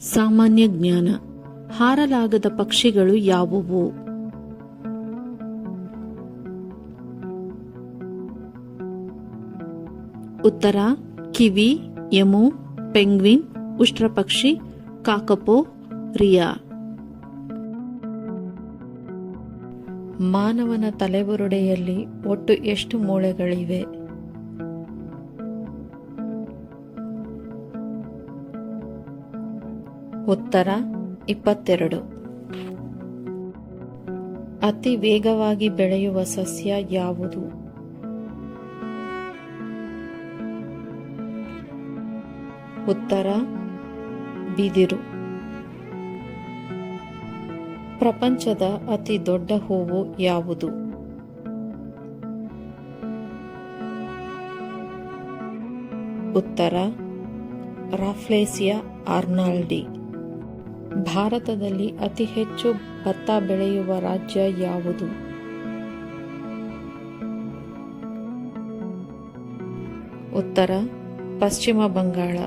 ಸಾಮಾನ್ಯ ಜ್ಞಾನ. ಹಾರಲಾಗದ ಪಕ್ಷಿಗಳು ಯಾವುವು? ಉತ್ತರ, ಕಿವಿ ಯಮು ಪೆಂಗ್ವಿನ್, ಉಷ್ಟ್ರಪಕ್ಷಿ, ಕಾಕಪೋ, ರಿಯಾ. ಮಾನವನ ತಲೆಬುರುಡೆಯಲ್ಲಿ ಒಟ್ಟು ಎಷ್ಟು ಮೂಳೆಗಳಿವೆ? ಉತ್ತರ ಇಪ್ಪತ್ತೆರಡು. ಅತಿ ವೇಗವಾಗಿ ಬೆಳೆಯುವ ಸಸ್ಯ ಯಾವುದು? ಉತ್ತರ, ಬಿದಿರು. ಪ್ರಪಂಚದ ಅತಿ ದೊಡ್ಡ ಹೂವು ಯಾವುದು? ಉತ್ತರ, ರಾಫ್ಲೇಸಿಯಾ ಆರ್ನಾಲ್ಡಿ. ಭಾರತದಲ್ಲಿ ಅತಿ ಹೆಚ್ಚು ಭತ್ತ ಬೆಳೆಯುವ ರಾಜ್ಯ ಯಾವುದು? ಉತ್ತರ ಪಶ್ಚಿಮ ಬಂಗಾಳ.